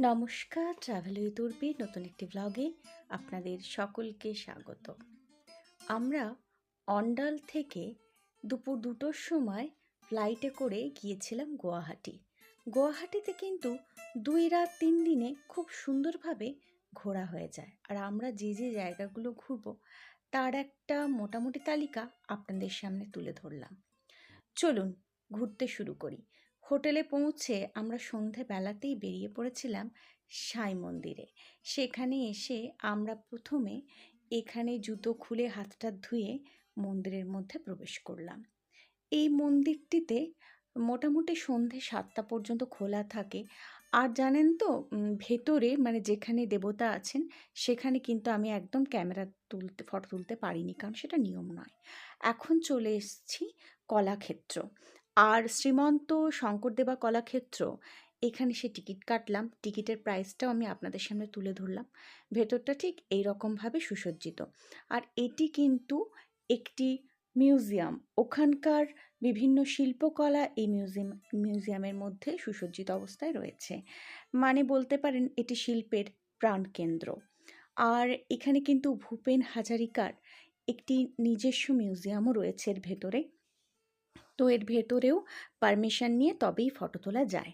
নমস্কার travel with উর্পির নতুন একটি ব্লগে আপনাদের সকলকে স্বাগত। আমরা অন্ডাল থেকে দুপুর দুটোর সময় ফ্লাইটে করে গিয়েছিলাম গুয়াহাটি। গুয়াহাটিতে কিন্তু দুই রাত তিন দিনে খুব সুন্দরভাবে ঘোরা হয়ে যায়। আর আমরা যে যে জায়গাগুলো ঘুরব, তার একটা মোটামুটি তালিকা আপনাদের সামনে তুলে ধরলাম। চলুন, ঘুরতে শুরু করি। হোটেলে পৌঁছে আমরা সন্ধেবেলাতেই বেরিয়ে পড়েছিলাম সাই মন্দিরে। সেখানে এসে আমরা প্রথমে এখানে জুতো খুলে হাতটা ধুয়ে মন্দিরের মধ্যে প্রবেশ করলাম। এই মন্দিরটিতে মোটামুটি সন্ধে সাতটা পর্যন্ত খোলা থাকে। আর জানেন তো ভেতরে মানে যেখানে দেবতা আছেন, সেখানে কিন্তু আমি একদম ক্যামেরা তুলতে, ফটো তুলতে পারিনি, কারণ সেটা নিয়ম নয়। এখন চলে এসেছি কলাক্ষেত্র। আর শ্রীমন্ত শঙ্করদেবা কলাক্ষেত্র, এখানে সে টিকিট কাটলাম। টিকিটের প্রাইসটাও আমি আপনাদের সামনে তুলে ধরলাম। ভেতরটা ঠিক এই রকমভাবে সুসজ্জিত। আর এটি কিন্তু একটি মিউজিয়াম। ওখানকার বিভিন্ন শিল্পকলা এই মিউজিয়াম, মিউজিয়ামের মধ্যে সুসজ্জিত অবস্থায় রয়েছে। মানে বলতে পারেন, এটি শিল্পের প্রাণকেন্দ্র। আর এখানে কিন্তু ভূপেন হাজারিকার একটি নিজস্ব মিউজিয়ামও রয়েছে এর ভেতরে। তো এর ভেতরেও পারমিশন নিয়ে তবেই ফটো তোলা যায়।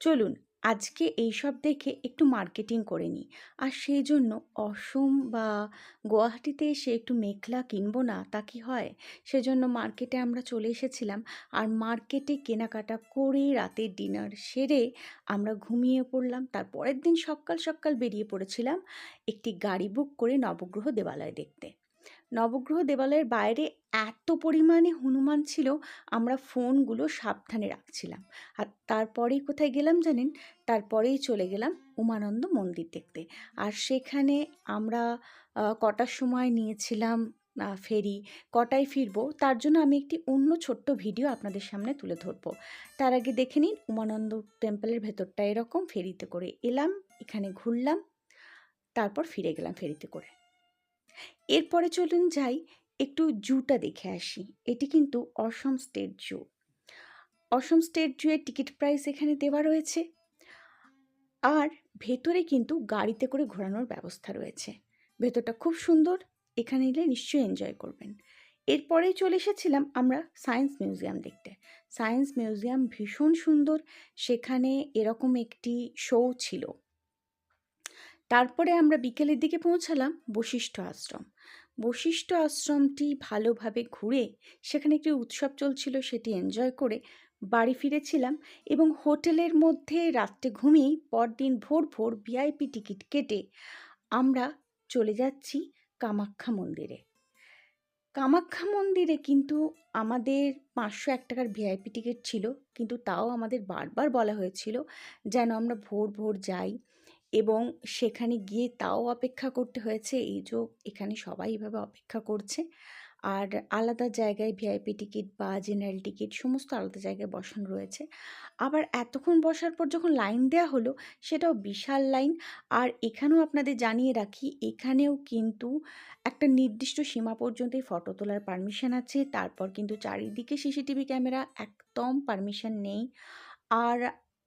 চলুন, আজকে এইসব দেখে একটু মার্কেটিং করে নিই। আর সেই জন্য অসম বা গুয়াহাটিতে এসে একটু মেখলা কিনবো না, তা কি হয়? সেজন্য মার্কেটে আমরা চলে এসেছিলাম। আর মার্কেটে কেনাকাটা করে রাতের ডিনার সেরে আমরা ঘুমিয়ে পড়লাম। তার পরের দিন সকাল সকাল বেরিয়ে পড়েছিলাম একটি গাড়ি বুক করে নবগ্রহ দেবালয় দেখতে। নবগ্রহ দেবালয়ের বাইরে এত পরিমাণে হনুমান ছিল, আমরা ফোনগুলো সাবধানে রাখছিলাম। আর তারপরেই কোথায় গেলাম জানেন? তারপরেই চলে গেলাম উমানন্দ মন্দির দেখতে। আর সেখানে আমরা কটার সময় নিয়েছিলাম ফেরি, কটায় ফিরবো, তার জন্য আমি একটি অন্য ছোট্ট ভিডিও আপনাদের সামনে তুলে ধরবো। তার আগে দেখে নিন উমানন্দ টেম্পলের ভেতরটা এরকম, ফেরিতে করে এলাম, এখানে ঘুরলাম, তারপর ফিরে গেলাম ফেরিতে করে। এরপরে চলুন যাই একটু জুটা দেখে আসি। এটি কিন্তু Assam state zoo. Assam state জুয়ের ticket price এখানে দেওয়া রয়েছে। আর ভেতরে কিন্তু গাড়িতে করে ঘোরানোর ব্যবস্থা রয়েছে। ভেতরটা খুব সুন্দর, এখানে এলে নিশ্চয়ই এনজয় করবেন। এরপরেই চলে এসেছিলাম আমরা সায়েন্স মিউজিয়াম দেখতে। সায়েন্স মিউজিয়াম ভীষণ সুন্দর, সেখানে এরকম একটি শো ছিল। তারপরে আমরা বিকেলের দিকে পৌঁছালাম বশিষ্ঠ আশ্রম। বশিষ্ঠ আশ্রমটি ভালোভাবে ঘুরে সেখানে একটি উৎসব চলছিল, সেটি এনজয় করে বাড়ি ফিরেছিলাম এবং হোটেলের মধ্যে রাত্রে ঘুমিয়েই পরদিন ভোর ভোর ভিআইপি টিকিট কেটে আমরা চলে যাচ্ছি কামাখ্যা মন্দিরে। কামাখ্যা মন্দিরে কিন্তু আমাদের পাঁচশো এক টাকার ভিআইপি টিকিট ছিল, কিন্তু তাও আমাদের বারবার বলা হয়েছিল যেন আমরা ভোর ভোর যাই। এবং সেখানে গিয়ে তাও অপেক্ষা করতে হয়েছে। এই যে এখানে সবাই এভাবে অপেক্ষা করছে। আর আলাদা জায়গায় ভিআইপি টিকিট বা জেনারেল টিকিট সমস্ত আলাদা জায়গায় বসানো রয়েছে। আবার এতক্ষণ বসার পর যখন লাইন দেওয়া হলো, সেটাও বিশাল লাইন। আর এখানেও আপনাদের জানিয়ে রাখি, এখানেও কিন্তু একটা নির্দিষ্ট সীমা পর্যন্তই ফটো তোলার পারমিশন আছে। তারপর কিন্তু চারিদিকে সিসিটিভি ক্যামেরা, একদম পারমিশন নেই। আর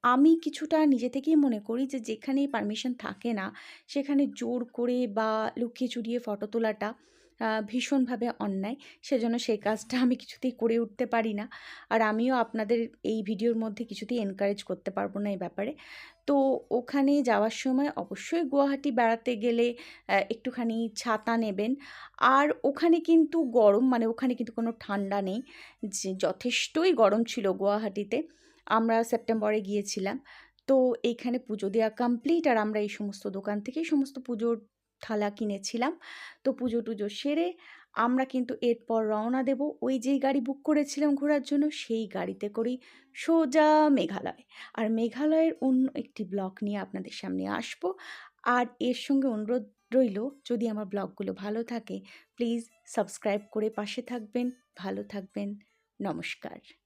আমি কিছুটা নিজে থেকেই মনে করি যে, যেখানেই পারমিশন থাকে না, সেখানে জোর করে বা লুকিয়ে চুরিয়ে ফটো তোলাটা ভীষণভাবে অন্যায়। সেজন্য সেই কাজটা আমি কিছুতেই করে উঠতে পারি না। আর আমিও আপনাদের এই ভিডিওর মধ্যে কিছুতেই এনকারেজ করতে পারব না এই ব্যাপারে। তো ওখানে যাওয়ার সময় অবশ্যই গুয়াহাটি বেড়াতে গেলে একটুখানি ছাতা নেবেন। আর ওখানে কিন্তু গরম মানে ওখানে কিন্তু কোনো ঠান্ডা নেই। যে, যথেষ্টই গরম ছিল গুয়াহাটিতে। আমরা সেপ্টেম্বরে গিয়েছিলাম। তো এইখানে পুজো দেওয়া কমপ্লিট আর আমরা এই সমস্ত দোকান থেকেই সমস্ত পুজোর থালা কিনেছিলাম। তো পুজো টুজো সেরে আমরা কিন্তু এরপর রওনা দেব। ওই যেই গাড়ি বুক করেছিলাম ঘোরার জন্য সেই গাড়িতে করেই সোজা মেঘালয়। আর মেঘালয়ের অন্য একটি ব্লগ নিয়ে আপনাদের সামনে আসব। আর এর সঙ্গে অনুরোধ রইল, যদি আমার ব্লগগুলো ভালো থাকে প্লিজ সাবস্ক্রাইব করে পাশে থাকবেন। ভালো থাকবেন। নমস্কার।